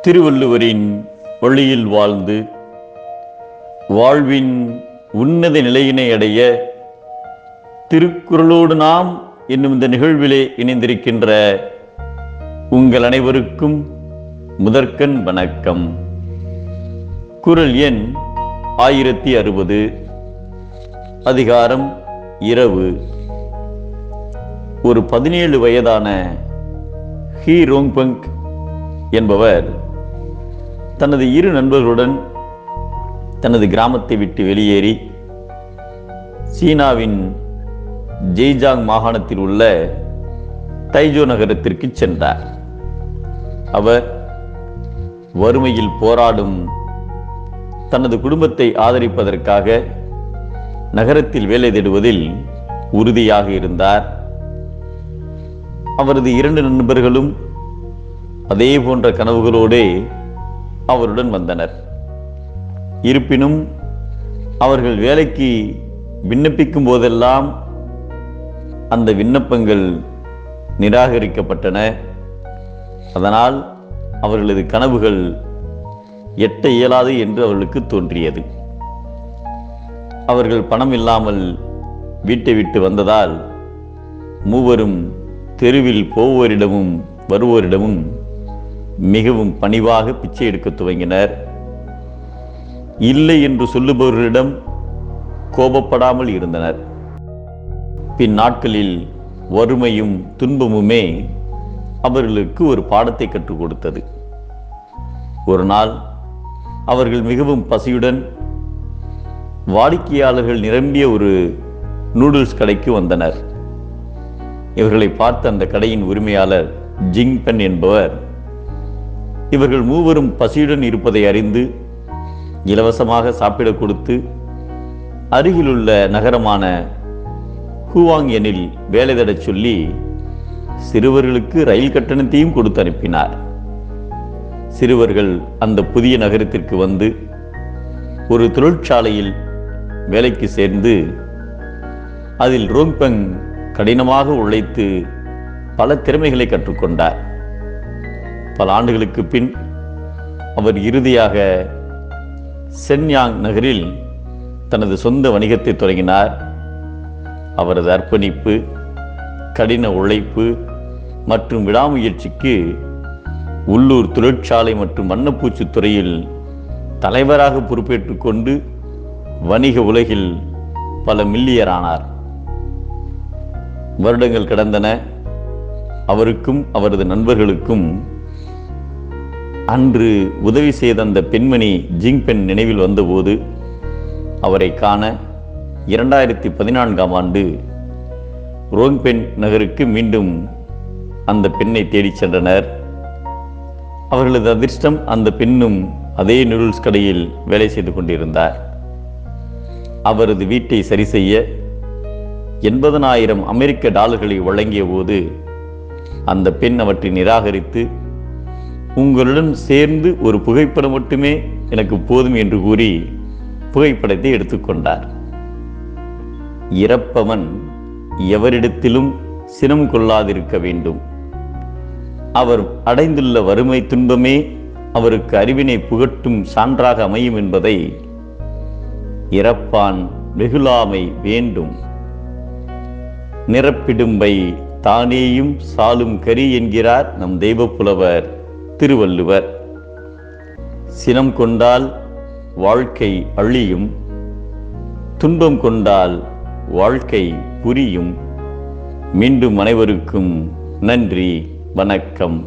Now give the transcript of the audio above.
திருவள்ளுவரின் வழியில் வாழ்ந்து வாழ்வின் உன்னத நிலையினை அடைய திருக்குறளோடு நாம் என்னும் இந்த நிகழ்விலே இணைந்திருக்கின்ற உங்கள் அனைவருக்கும் முதற்கண் வணக்கம். குறள் எண் ஆயிரத்தி அறுபது அதிகாரம் இரவு. ஒரு பதினேழு வயதான ஹீ ரோங்பங் என்பவர் தனது இரு நண்பர்களுடன் தனது கிராமத்தை விட்டு வெளியேறி சீனாவின் ஜெய்ஜாங் மாகாணத்தில் உள்ள தைஜோ நகரத்திற்கு சென்றார். அவர் வறுமையில் போராடும் தனது குடும்பத்தை ஆதரிப்பதற்காக நகரத்தில் வேலை தேடுவதில் உறுதியாக இருந்தார். அவரது இரண்டு நண்பர்களும் அதே போன்ற கனவுகளோடே அவருடன் வந்தனர். இருப்பினும் அவர்கள் வேலைக்கு விண்ணப்பிக்கும் போதெல்லாம் அந்த விண்ணப்பங்கள் நிராகரிக்கப்பட்டன. அதனால் அவர்களது கனவுகள் எட்ட இயலாது என்று அவர்களுக்கு தோன்றியது. அவர்கள் பணம் இல்லாமல் வீட்டை விட்டு வந்ததால் மூவரும் தெருவில் போவோரிடமும் வருவோரிடமும் மிகவும் பணிவாக பிச்சை எடுக்க துவங்கினர். இல்லை என்று சொல்லுபவர்களிடம் கோபப்படாமல் இருந்தனர். பின் நாட்களில் வறுமையும் துன்பமுமே அவர்களுக்கு ஒரு பாடத்தை கற்றுக் கொடுத்தது. ஒரு நாள் அவர்கள் மிகவும் பசியுடன் வாடிக்கையாளர்கள் நிரம்பிய ஒரு நூடுல்ஸ் கடைக்கு வந்தனர். இவர்களை பார்த்த அந்த கடையின் உரிமையாளர் ஜிங் பென் என்பவர் இவர்கள் மூவரும் பசியுடன் இருப்பதை அறிந்து இலவசமாக சாப்பிட கொடுத்து அருகிலுள்ள நகரமான ஹூவாங் எனில் வேலை தடச் சொல்லி சிறுவர்களுக்கு ரயில் கட்டணத்தையும் கொடுத்து அனுப்பினார். சிறுவர்கள் அந்த புதிய நகரத்திற்கு வந்து ஒரு தொழிற்சாலையில் வேலைக்கு சேர்ந்து அதில் ரோங்பெங் கடினமாக உழைத்து பல திறமைகளை கற்றுக்கொண்டார். பல ஆண்டுகளுக்கு பின் அவர் இறுதியாக சென்யாங் நகரில் தனது சொந்த வணிகத்தை தொடங்கினார். அவரது அர்ப்பணிப்பு கடின உழைப்பு மற்றும் விடாமுயற்சிக்கு உள்ளூர் தொழிற்சாலை மற்றும் வண்ணப்பூச்சு துறையில் தலைவராக பொறுப்பேற்று கொண்டு வணிக உலகில் பல மில்லியரானார். வருடங்கள் கடந்தன. அவருக்கும் அவரது நண்பர்களுக்கும் அன்று உதவி செய்த அந்த பெண்மணி ஜிங் பெண் நினைவில் வந்தபோது அவரை காண இரண்டாயிரத்தி பதினான்காம் ஆண்டு ரோங்பென் நகருக்கு மீண்டும் அந்த பெண்ணை தேடிச் சென்றனர். அவர்களது அதிர்ஷ்டம் அந்த பெண்ணும் அதே நூடுல்ஸ் கடையில் வேலை செய்து கொண்டிருந்தார். அவரது வீட்டை சரி செய்ய எண்பதனாயிரம் அமெரிக்க டாலர்களை வழங்கிய போது அந்த பெண் அவற்றை நிராகரித்து உங்களுடன் சேர்ந்து ஒரு புகைப்படம் மட்டுமே எனக்கு போதும் என்று கூறி புகைப்படத்தை எடுத்துக்கொண்டார். இறப்பவன் எவரிடத்திலும் சினம் கொள்ளாதிருக்க வேண்டும். அவர் அடைந்துள்ள வறுமை துன்பமே அவருக்கு அறிவினை புகட்டும் சான்றாக அமையும் என்பதை இறப்பான் வெகுலாமை வேண்டும். நிரப்பிடும்பை தானேயும் சாலும் கரி என்கிறார் நம் தெய்வப்புலவர். திருவள்ளுவர். சினம் கொண்டால் வாழ்க்கை அழியும். துன்பம் கொண்டால் வாழ்க்கை புரியும். மீண்டும் அனைவருக்கும் நன்றி வணக்கம்.